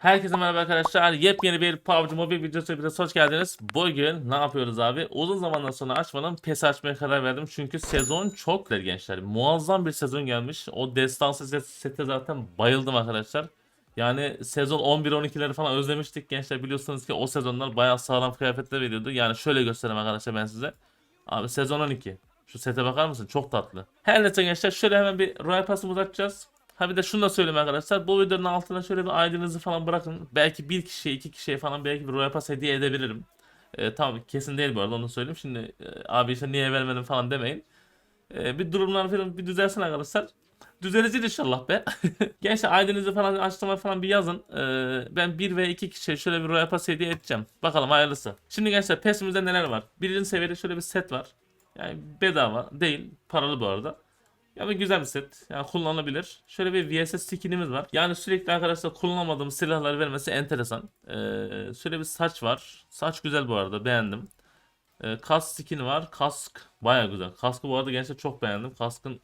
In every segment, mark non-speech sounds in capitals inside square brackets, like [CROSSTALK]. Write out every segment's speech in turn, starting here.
Herkese merhaba arkadaşlar. Yepyeni bir PUBG Mobile videosu hepiniz hoş geldiniz. Bugün ne yapıyoruz abi? Uzun zamandan sonra açmadım. PES açmaya karar verdim. Çünkü sezon çok güzel gençler. Muazzam bir sezon gelmiş. O destansı set- sete zaten bayıldım arkadaşlar. Yani sezon 11-12'leri falan özlemiştik gençler. Biliyorsunuz ki o sezonlar bayağı sağlam kıyafetler veriyordu. Yani şöyle göstereyim arkadaşlar ben size. Abi sezon 12. Şu sete bakar mısın? Çok tatlı. Her neyse gençler şöyle hemen bir Royal Pass'ımızı açacağız. Ha bir de şunu da söyleyeyim arkadaşlar. Bu videonun altına şöyle bir ID'nizi falan bırakın. Belki bir kişiye iki kişiye falan belki bir Royal Pass hediye edebilirim. Ee, tamam kesin değil bu arada onu söyleyeyim. Şimdi e, abi işte niye vermedim falan demeyin. Ee, bir durumlar falan bir düzelsin arkadaşlar. Düzelecek inşallah be. [LAUGHS] Gençler ID'nizi falan açtığıma falan bir yazın. Ee, ben bir ve iki kişiye şöyle bir Royal Pass hediye edeceğim. Bakalım hayırlısı. Şimdi gençler PES'imizde neler var? Birinci seviyede şöyle bir set var. Yani bedava değil. Paralı bu arada. Yani güzel bir set. Yani kullanılabilir. Şöyle bir VSS skinimiz var. Yani sürekli arkadaşlar kullanmadığım silahları vermesi enteresan. Ee, şöyle bir saç var. Saç güzel bu arada. Beğendim. Ee, kask skini var. Kask baya güzel. Kaskı bu arada gençler çok beğendim. Kaskın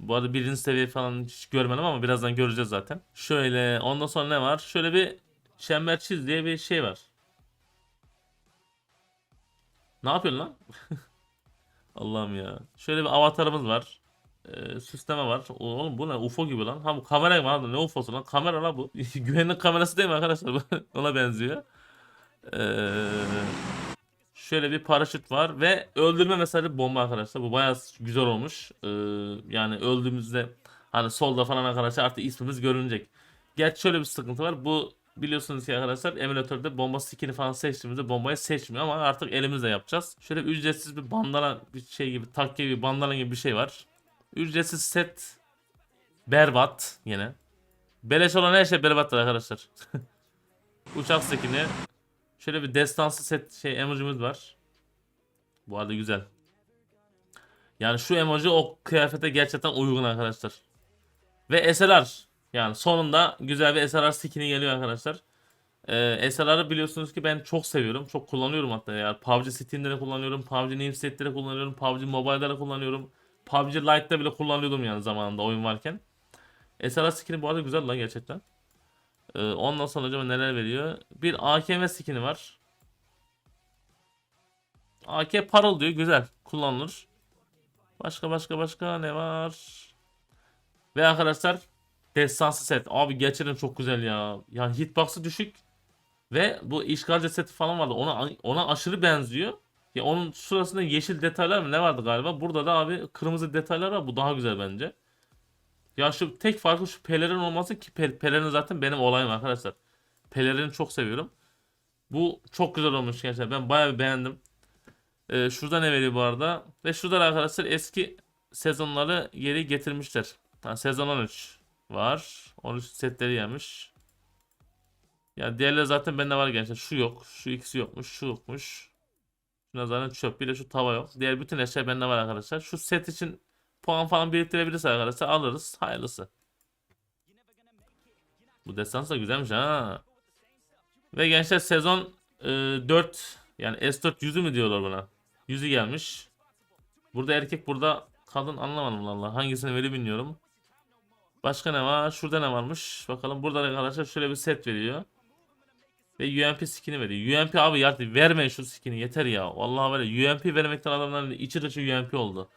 bu arada birinci seviye falan hiç görmedim ama birazdan göreceğiz zaten. Şöyle ondan sonra ne var? Şöyle bir çember çiz diye bir şey var. Ne yapıyorsun lan? [LAUGHS] Allah'ım ya. Şöyle bir avatarımız var. Ee, süsleme var. Oğlum bu ne? UFO gibi lan. Ha bu kamera var ne UFO'su lan? Kamera lan bu. [LAUGHS] Güvenlik kamerası değil mi arkadaşlar? [LAUGHS] Ona benziyor. Ee, şöyle bir paraşüt var ve öldürme mesajı bomba arkadaşlar. Bu bayağı güzel olmuş. Ee, yani öldüğümüzde hani solda falan arkadaşlar artık ismimiz görünecek. Gerçi şöyle bir sıkıntı var. Bu biliyorsunuz ki arkadaşlar emülatörde bomba skin'i falan seçtiğimizde bombayı seçmiyor ama artık elimizle yapacağız. Şöyle ücretsiz bir bandana bir şey gibi takke gibi bandana gibi bir şey var. Ücretsiz set berbat yine. Beleş olan her şey berbattır arkadaşlar. [LAUGHS] Uçak skin'i. Şöyle bir destansı set şey emojimiz var. Bu arada güzel. Yani şu emoji o kıyafete gerçekten uygun arkadaşlar. Ve SLR. Yani sonunda güzel bir SLR skin'i geliyor arkadaşlar. Ee, SLR'ı biliyorsunuz ki ben çok seviyorum. Çok kullanıyorum hatta ya. PUBG Steam'de de kullanıyorum. PUBG Namestate'de de kullanıyorum. PUBG Mobile'da da kullanıyorum. PUBG Lite'da bile kullanıyordum yani zamanında oyun varken. SLR skin'i bu arada güzel lan gerçekten. Ee, ondan sonra acaba neler veriyor? Bir AKM skin'i var. AK parıl diyor. Güzel. Kullanılır. Başka başka başka ne var? Ve arkadaşlar destansı set. Abi gerçekten çok güzel ya. Yani hitbox'ı düşük. Ve bu işgalci seti falan vardı. Ona ona aşırı benziyor. Ya onun şurasında yeşil detaylar mı ne vardı galiba? Burada da abi kırmızı detaylar var. Bu daha güzel bence. Ya şu tek farkı şu pelerin olması ki pe- pelerin zaten benim olayım arkadaşlar. Pelerini çok seviyorum. Bu çok güzel olmuş gençler. Ben bayağı bir beğendim. Ee, şurada ne veriyor bu arada? Ve şurada da arkadaşlar eski sezonları geri getirmişler. Ha, sezon 13 var. 13 setleri gelmiş. Ya diğerleri zaten bende var gençler. Şu yok. Şu ikisi yokmuş. Şu yokmuş. Şuna zaten çöp. Bir de şu tava yok. Diğer bütün eşya bende var arkadaşlar. Şu set için puan falan biriktirebiliriz arkadaşlar. Alırız. Hayırlısı. Bu destans da güzelmiş ha. Ve gençler sezon e, 4 yani S4 yüzü mü diyorlar buna? Yüzü gelmiş. Burada erkek burada kadın anlamadım valla. Hangisini veri bilmiyorum. Başka ne var? Şurada ne varmış? Bakalım burada arkadaşlar şöyle bir set veriyor. Ve UMP skin'i veriyor. UMP abi ya vermeyin şu skin'i yeter ya. Vallahi böyle UMP vermekten adamların içi dışı UMP oldu.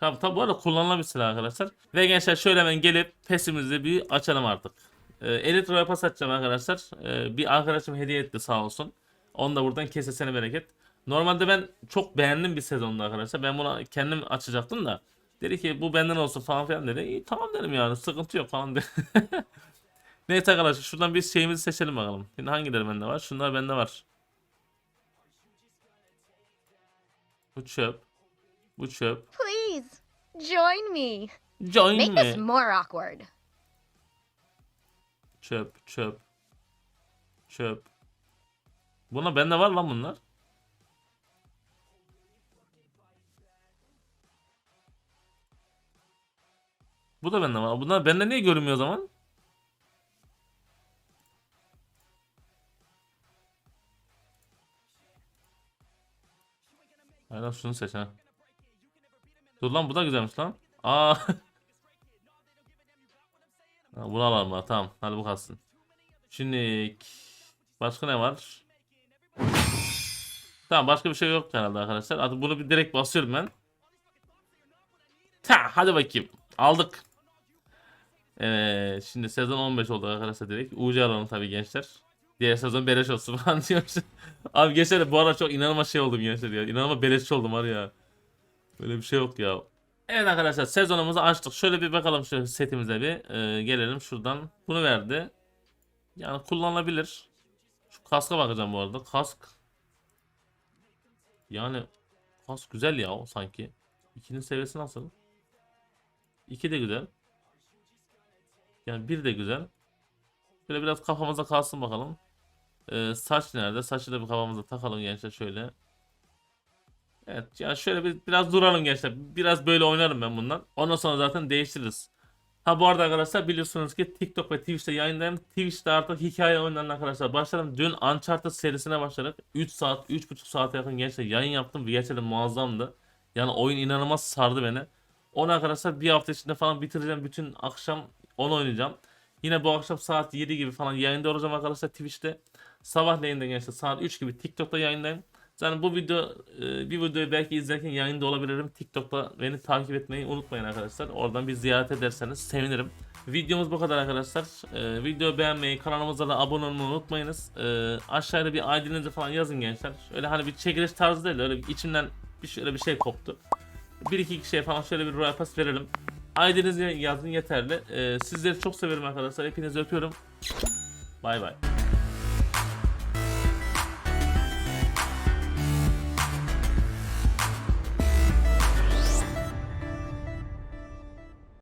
Tamam tabi bu arada kullanılan arkadaşlar. Ve gençler şöyle hemen gelip pesimizi bir açalım artık. Ee, Elite Royal Pass açacağım arkadaşlar. Ee, bir arkadaşım hediye etti sağ olsun. Onu da buradan kesesene bereket. Normalde ben çok beğendim bir sezonda arkadaşlar. Ben buna kendim açacaktım da. Dedi ki bu benden olsun falan filan dedi. İyi tamam dedim yani sıkıntı yok falan dedi. [LAUGHS] Neyse arkadaşlar şuradan bir şeyimizi seçelim bakalım. Şimdi hangileri bende var? Şunlar bende var. Bu çöp. Bu çöp. Please, join me. Join Make this me. more awkward. Çöp, çöp. Çöp. Buna bende var lan bunlar. Bu da bende var. Bunlar bende niye görünmüyor o zaman? Aynen şunu seç ha. Dur lan bu da güzelmiş lan. Aa. [LAUGHS] Bunu alalım ha, tamam. Hadi bu kalsın. Şimdi başka ne var? Tamam başka bir şey yok herhalde arkadaşlar. Artık bunu bir direkt basıyorum ben. Ta hadi bakayım. Aldık. Evet, şimdi sezon 15 oldu arkadaşlar direkt. UC alalım tabii gençler. Diğer sezon beleş olsun [LAUGHS] falan diyormuş. Abi gençler bu ara çok inanılmaz şey oldum gençler ya. İnanılmaz beleşçi oldum var ya. Böyle bir şey yok ya. Evet arkadaşlar sezonumuzu açtık. Şöyle bir bakalım şu setimize bir. Ee, gelelim şuradan. Bunu verdi. Yani kullanılabilir. Şu kaska bakacağım bu arada. Kask. Yani kask güzel ya o sanki. İkinin seviyesi nasıl? İki de güzel. Yani bir de güzel. Şöyle biraz kafamıza kalsın bakalım. Ee, saç nerede? Saçı da bir kafamıza takalım gençler şöyle. Evet yani şöyle bir biraz duralım gençler. Biraz böyle oynarım ben bundan. Ondan sonra zaten değiştiririz. Ha bu arada arkadaşlar biliyorsunuz ki TikTok ve Twitch'te yayındayım. Twitch'te artık hikaye oyunlarına arkadaşlar başladım. Dün Uncharted serisine başladık. 3 saat, 3,5 saate yakın gençler yayın yaptım gerçekten muazzamdı. Yani oyun inanılmaz sardı beni. Onu arkadaşlar bir hafta içinde falan bitireceğim. Bütün akşam onu oynayacağım. Yine bu akşam saat 7 gibi falan yayında olacağım arkadaşlar Twitch'te. Sabahleyin de gençler saat 3 gibi TikTok'ta yayındayım. Zaten bu video e, bir videoyu belki izlerken yayında olabilirim. TikTok'ta beni takip etmeyi unutmayın arkadaşlar. Oradan bir ziyaret ederseniz sevinirim. Videomuz bu kadar arkadaşlar. E, videoyu beğenmeyi, kanalımıza da abone olmayı unutmayınız. E, aşağıda bir ID'nizi falan yazın gençler. Öyle hani bir çekiliş tarzı değil de öyle bir içimden bir şöyle bir şey koptu. Bir iki kişiye falan şöyle bir Royal Pass verelim. ID'nizi yazın yeterli. E, sizleri çok seviyorum arkadaşlar. Hepinizi öpüyorum. Bay bay.